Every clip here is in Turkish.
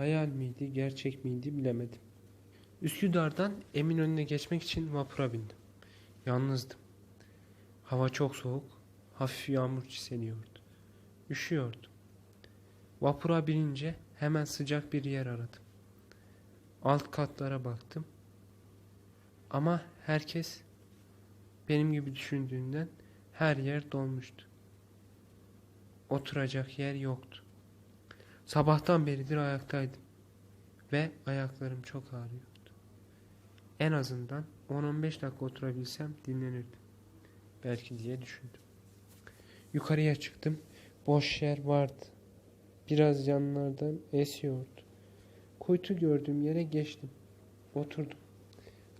Hayal miydi, gerçek miydi bilemedim. Üsküdar'dan Eminönü'ne geçmek için vapura bindim. Yalnızdım. Hava çok soğuk, hafif yağmur çiseliyordu. Üşüyordum. Vapura binince hemen sıcak bir yer aradım. Alt katlara baktım. Ama herkes benim gibi düşündüğünden her yer dolmuştu. Oturacak yer yoktu. Sabahtan beridir ayaktaydım ve ayaklarım çok ağrıyordu. En azından 10-15 dakika oturabilsem dinlenirdim. Belki diye düşündüm. Yukarıya çıktım. Boş yer vardı. Biraz yanlardan esiyordu. Kuytu gördüğüm yere geçtim. Oturdum.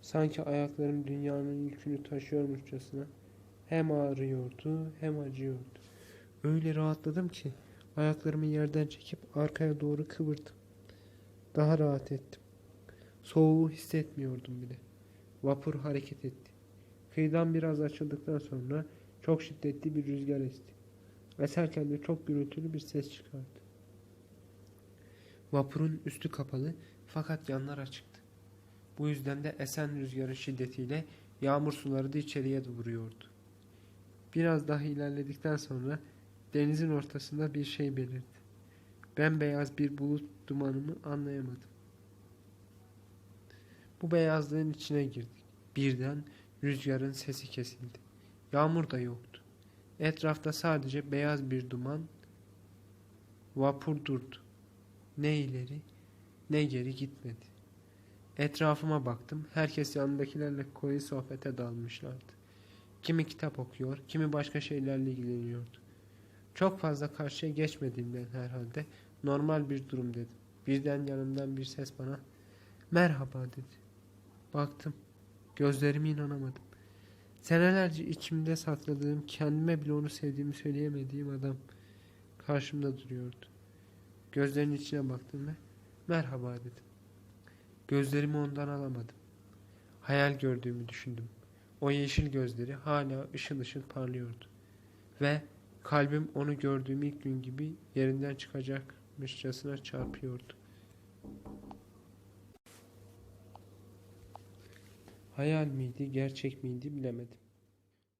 Sanki ayaklarım dünyanın yükünü taşıyormuşçasına hem ağrıyordu hem acıyordu. Öyle rahatladım ki ayaklarımı yerden çekip arkaya doğru kıvırdım. Daha rahat ettim. Soğuğu hissetmiyordum bile. Vapur hareket etti. Kıyıdan biraz açıldıktan sonra çok şiddetli bir rüzgar esti. Eserken de çok gürültülü bir ses çıkardı. Vapurun üstü kapalı fakat yanlar açıktı. Bu yüzden de esen rüzgarın şiddetiyle yağmur suları da içeriye vuruyordu. Biraz daha ilerledikten sonra denizin ortasında bir şey belirdi. Bembeyaz bir bulut dumanımı anlayamadım. Bu beyazlığın içine girdik. Birden rüzgarın sesi kesildi. Yağmur da yoktu. Etrafta sadece beyaz bir duman. Vapur durdu. Ne ileri ne geri gitmedi. Etrafıma baktım. Herkes yanındakilerle koyu sohbete dalmışlardı. Kimi kitap okuyor, kimi başka şeylerle ilgileniyordu. Çok fazla karşıya geçmediğimden herhalde normal bir durum dedim. Birden yanımdan bir ses bana merhaba dedi. Baktım. Gözlerime inanamadım. Senelerce içimde sakladığım, kendime bile onu sevdiğimi söyleyemediğim adam karşımda duruyordu. Gözlerinin içine baktım ve merhaba dedim. Gözlerimi ondan alamadım. Hayal gördüğümü düşündüm. O yeşil gözleri hala ışıl ışıl parlıyordu. Ve kalbim onu gördüğüm ilk gün gibi yerinden çıkacakmışçasına çarpıyordu. Hayal miydi, gerçek miydi bilemedim.